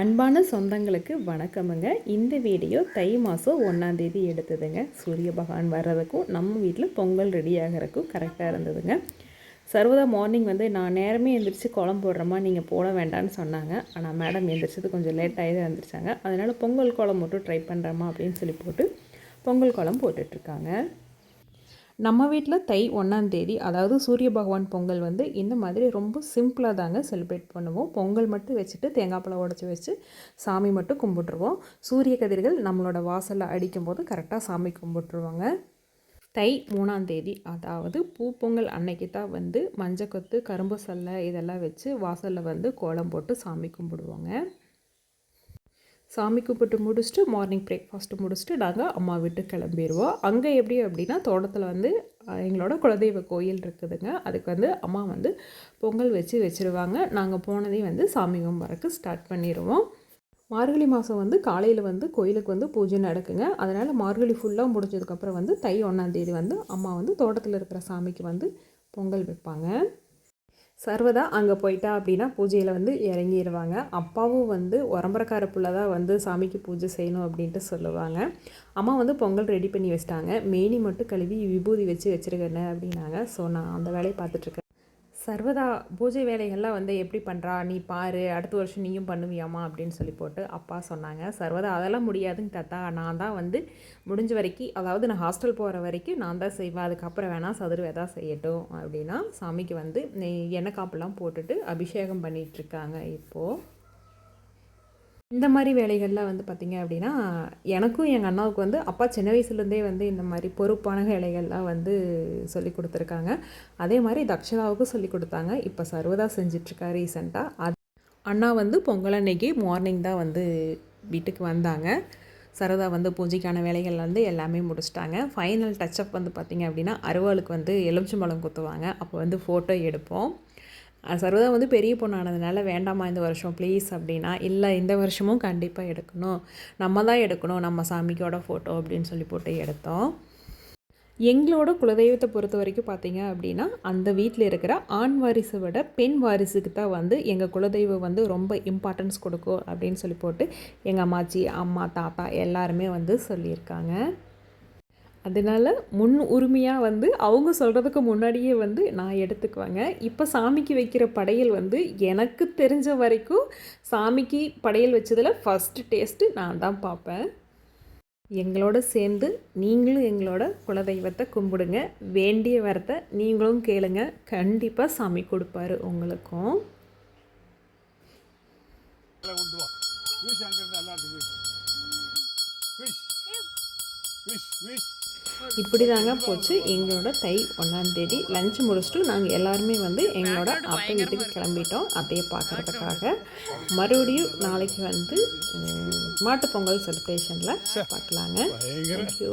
அன்பான சொந்தங்களுக்கு வணக்கமுங்க. இந்த வீடியோ தை மாதம் ஒன்றாந்தேதி எடுத்ததுங்க. சூரிய பகவான் வர்றதுக்கும் நம்ம வீட்டில் பொங்கல் ரெடி ஆகிறதுக்கும் கரெக்டாக இருந்ததுங்க. சர்வதா மார்னிங் வந்து நான் நேரமே எழுந்திரிச்சு குழம்பு போடுறமா நீங்கள் போட வேண்டாம்னு சொன்னாங்க. ஆனால் மேடம் எழுந்திரிச்சது கொஞ்சம் லேட்டாகி தான் எழுந்திரிச்சாங்க அதனால் பொங்கல் குழம்பு மட்டும் ட்ரை பண்ணுறமா அப்படின்னு சொல்லி போட்டு பொங்கல் குழம்பு போட்டுட்ருக்காங்க நம்ம வீட்டில் தை ஒன்றாந்தேதி அதாவது சூரிய பகவான் பொங்கல் வந்து இந்த மாதிரி ரொம்ப சிம்பிளாக தாங்க செலிப்ரேட் பண்ணுவோம். பொங்கல் மட்டும் வச்சுட்டு தேங்காய் பழம் உடச்சி வச்சு சாமி மட்டும் கும்பிட்ருவோம் சூரிய கதிர்கள் நம்மளோட வாசலில் அடிக்கும்போது கரெக்டாக சாமி கும்பிட்ருவாங்க தை மூணாம் தேதி அதாவது பூப்பொங்கல் அன்னைக்கு தான் வந்து மஞ்சக்கொத்து கரும்பு சல்லை இதெல்லாம் வச்சு வாசலில் வந்து கோலம் போட்டு சாமி கும்பிடுவாங்க. சாமி கும்பிட்டு முடிச்சுட்டு மார்னிங் பிரேக்ஃபாஸ்ட்டு முடிச்சுட்டு நாங்கள் அம்மா வீட்டுக்கு கிளம்பிடுவோம் அங்கே எப்படி அப்படின்னா தோட்டத்தில் வந்து எங்களோட குலதெய்வ கோயில் இருக்குதுங்க. அதுக்கு வந்து அம்மா வந்து பொங்கல் வச்சு வச்சுருவாங்க. நாங்கள் போனதே வந்து சாமி கும்பிட்றக்கு ஸ்டார்ட் பண்ணிடுவோம் மார்கழி மாதம் வந்து காலையில் வந்து கோயிலுக்கு வந்து பூஜை நடக்குங்க. அதனால் மார்கழி ஃபுல்லாக முடிஞ்சதுக்கப்புறம் வந்து தை ஒன்றாந்தேதி வந்து அம்மா வந்து தோட்டத்தில் இருக்கிற சாமிக்கு வந்து பொங்கல் வைப்பாங்க. சர்வதா அங்கே போயிட்டா அப்படின்னா பூஜையில் வந்து இறங்கிடுவாங்க அப்பாவும் வந்து உரம்பரக்கார புள்ள தான் வந்து சாமிக்கு பூஜை செய்யணும் அப்படின்ட்டு சொல்லுவாங்க. அம்மா வந்து பொங்கல் ரெடி பண்ணி வச்சிட்டாங்க. மேனி மட்டும் கழுவி விபூதி வச்சு வச்சுருக்கேன் அப்படின்னாங்க. ஸோ நான் அந்த வேலையை பார்த்துட்ருக்கேன் சர்வதா பூஜை வேலைகள்லாம் வந்து எப்படி பண்ணுறா நீ பாரு அடுத்த வருஷம் நீயும் பண்ணுவியாமா அப்படின்னு சொல்லி போட்டு அப்பா சொன்னாங்க. சர்வதா அதெல்லாம் முடியாதுங்க தாத்தா. நான் தான் வந்து முடிஞ்ச வரைக்கும் அதாவது நான் ஹாஸ்டல் போகிற வரைக்கும் நான் தான் செய்வேன். அதுக்கப்புறம் வேணால் சதுர்வே தான் செய்யட்டும் அப்படின்னா சாமிக்கு வந்து நீ எண்ணெய் காப்பெல்லாம் போட்டுட்டு அபிஷேகம் பண்ணிகிட்ருக்காங்க இருக்காங்க இப்போது இந்த மாதிரி வேலைகள்லாம் வந்து பார்த்திங்க அப்படின்னா எனக்கும் எங்கள் அண்ணாவுக்கு வந்து அப்பா சின்ன வயசுலேருந்தே வந்து இந்த மாதிரி பொறுப்பான வேலைகள்லாம் வந்து சொல்லி கொடுத்துருக்காங்க. அதே மாதிரி தக்ஷதாவுக்கும் சொல்லி கொடுத்தாங்க. இப்போ சர்வதா செஞ்சிட்ருக்கா ரீசெண்டாக அது அண்ணா வந்து பொங்கல் அன்னைக்கு மார்னிங் தான் வந்து வீட்டுக்கு வந்தாங்க. சரதா வந்து பூஜைக்கான வேலைகள் வந்து எல்லாமே முடிச்சிட்டாங்க. ஃபைனல் டச்சப் வந்து பார்த்திங்க அப்படின்னா அருவாளுக்கு வந்து எலுமிச்சம்பழம் குத்துவாங்க. அப்போ வந்து ஃபோட்டோ எடுப்போம். சர்வதா வந்து பெரிய பொண்ணானதுனால வேண்டாமா இந்த வருஷம் ப்ளீஸ் அப்படின்னா இல்லை இந்த வருஷமும் கண்டிப்பாக எடுக்கணும். நம்ம தான் எடுக்கணும் நம்ம சாமிக்கோட ஃபோட்டோ அப்படின்னு சொல்லி போட்டு எடுத்தோம். எங்களோட குலதெய்வத்தை பொறுத்த வரைக்கும் பார்த்தீங்க அப்படின்னா அந்த வீட்டில் இருக்கிற ஆண் வாரிசை விட பெண் வாரிசுக்கு தான் வந்து எங்கள் குலதெய்வம் வந்து ரொம்ப இம்பார்ட்டன்ஸ் கொடுக்கும் அப்படின்னு சொல்லி போட்டு எங்கள் அம்மாச்சி அம்மா தாத்தா எல்லாருமே வந்து சொல்லியிருக்காங்க. அதனால முன் உரிமையாக வந்து அவங்க சொல்கிறதுக்கு முன்னாடியே வந்து நான் எடுத்துக்குவேங்க. இப்போ சாமிக்கு வைக்கிற படையல் வந்து எனக்கு தெரிஞ்ச வரைக்கும் சாமிக்கு படையல் வச்சதில் ஃபஸ்ட்டு டேஸ்ட்டு நான் தான் பார்ப்பேன். எங்களோட சேர்ந்து நீங்களும் எங்களோட குலதெய்வத்தை கும்பிடுங்க. வேண்டிய வரத்தை நீங்களும் கேளுங்க. கண்டிப்பாக சாமி கொடுப்பாரு உங்களுக்கும். எல்லாம் கொண்டு இப்படி தாங்க போச்சு. எங்களோட தை ஒன்றாந்தேதி லஞ்ச் முடிச்சுட்டு நாங்கள் எல்லாருமே வந்து எங்களோட அத்தை வீட்டுக்கு கிளம்பிட்டோம். அத்தையை பார்க்குறதுக்காக. மறுபடியும் நாளைக்கு வந்து உம், மாட்டுப் பொங்கல் செலிப்ரேஷனில் பார்க்கலாங்க. தேங்க்யூ